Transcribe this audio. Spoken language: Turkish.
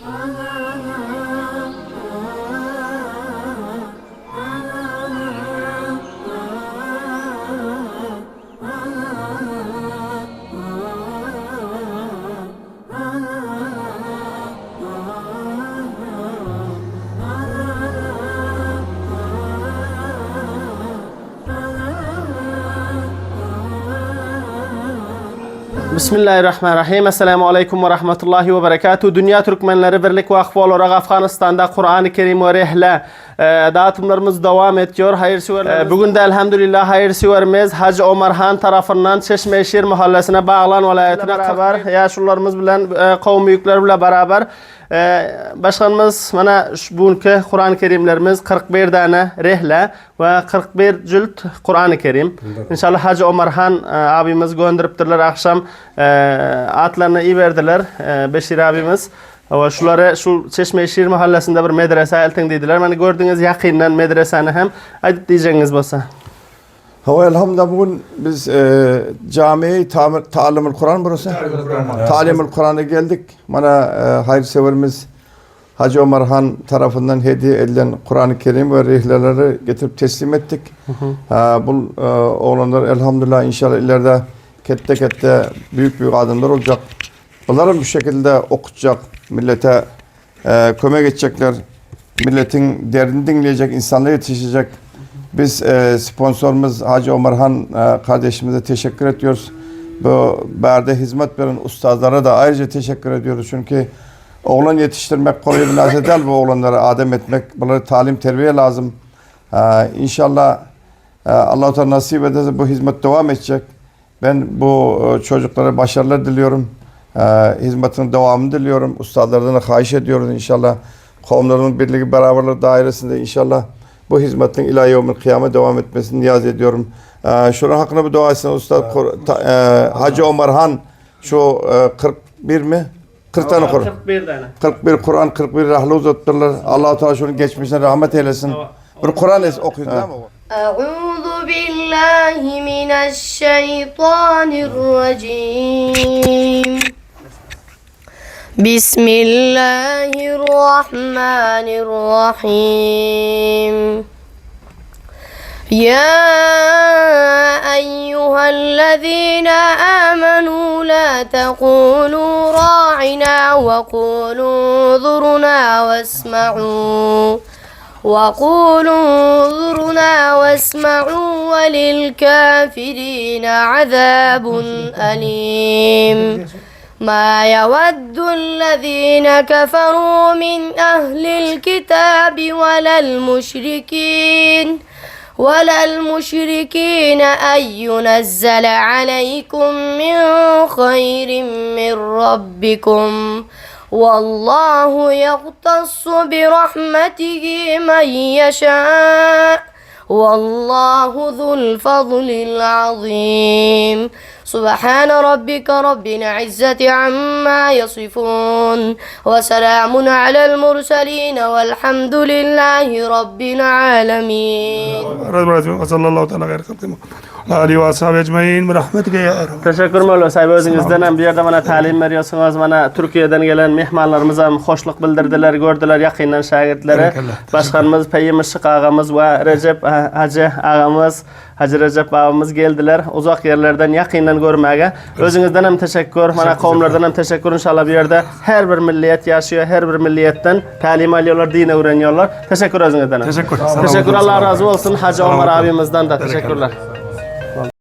Ah, ah, ah, ah. Bismillahirrahmanirrahim. Assalamu alaikum ve rahmetullahi ve berekatuhu. Dünya Türkmenleri Birlik Vakfı olarak Afganistan'da Kur'an-ı Kerim ve rehle e, dağıtımlarımız devam ediyor. Hayırseverler. E, bugün de elhamdülillah hayırseverimiz Hacı Omar Han tarafından Çeşmeşehir mahallesine bağlan vilayetine beraber yaşlılarımız bilen e, kavim büyükleri bile beraber e, başkanımız mana bugünkü Kur'an-ı Kerimlerimiz 41 tane rehle ve 41 cilt Kur'an-ı Kerim. İnşallah Hacı Omar Han e, abimiz gönderiptirler akşam e, atlarını iyi verdiler e, Beşir abimiz. Ve şuları şu Çeşmeşehir mahallesinde bir medrese eltin dediler. Beni gördüğünüz yakinen medreseni hem ayıp diyeceğiniz bolsa. Hava elhamdülillah bugün biz e, camiye tamir, talimül Kur'an burası. Talimül Kur'an'a geldik. Bana e, hayırseverimiz Hacı Ömer Han tarafından hediye edilen Kur'an-ı Kerim ve rihleleri getirip teslim ettik. Ha, bu e, oğlanlar elhamdülillah inşallah ileride kette kette büyük büyük adımlar olacak. Bunları bu şekilde okutacak, millete e, kömek edecekler. Milletin derdini dinleyecek, insanlara yetişecek. Biz e, sponsorumuz Hacı Ömer Han e, kardeşimize teşekkür ediyoruz. Bu berde hizmet veren ustazlara da ayrıca teşekkür ediyoruz. Çünkü oğlan yetiştirmek kolay nasıl değil bu oğlanları adem etmek. Bunlara talim terbiye lazım. E, inşallah e, Allah-u Teala nasip ederse bu hizmet devam edecek. Ben bu e, çocuklara başarılar diliyorum. E, hizmetin devamını diliyorum. Ustalardan da hayiş ediyoruz inşallah. Kavimlerin birliği beraberlik dairesinde inşallah bu hizmetin ilahi yevmil kıyame devam etmesini niyaz ediyorum. Ee, şunun hakkında bir dua etsin Usta Kur- ta- e, Hacı Ömer Han şu e, 41 mi? 40 tane Kur'an. 41 tane. 41 Kur'an, 41 rahlı uzattırlar. Allah-u Teala şunun geçmişine rahmet eylesin. Bir Kur'an es okuyun değil mi? أعوذ بالله من الشيطان الرجيم بسم الله الرحمن الرحيم. يا أيها الذين آمنوا لا تقولوا راعنا وقولوا انظرنا واسمعوا. وقولوا انظرنا واسمعوا وللكافرين عذاب أليم. ما يود الذين كفروا من أهل الكتاب ولا المشركين ولا المشركين أن ينزل عليكم من خير من ربكم. والله يختص برحمته من يشاء. والله ذو الفضل العظيم. سبحان ربك رب العزة عما يصفون وسلام على المرسلين والحمد لله رب العالمين وصلى الله تعالى خير خلق علی و اصحاب اجمعین برحمتك يا رب تشکر مولا صاحب o'zingizdan bu yerda mana ta'lim beryapsiniz mana turkiyadan kelgan mehmonlarimiz ham xo'shlik bildirdilar ko'rdilar yaqindan shogirdlari boshqarimiz payimishiq og'amiz va rajab haji og'amiz haji rajab og'amiz keldilar uzoq yerlardan yaqindan Uzak yerlerden yakından görmeye. Özünüzden hem teşekkür, bana kavimlerden hem teşekkür inşallah bir yerde her bir milliyet yaşıyor, her bir milliyetten talim alıyorlar, dine öğreniyorlar. Teşekkür özünüzden. Teşekkür. Teşekkür Allah razı olsun Hacı Ömer abimizden de teşekkürler.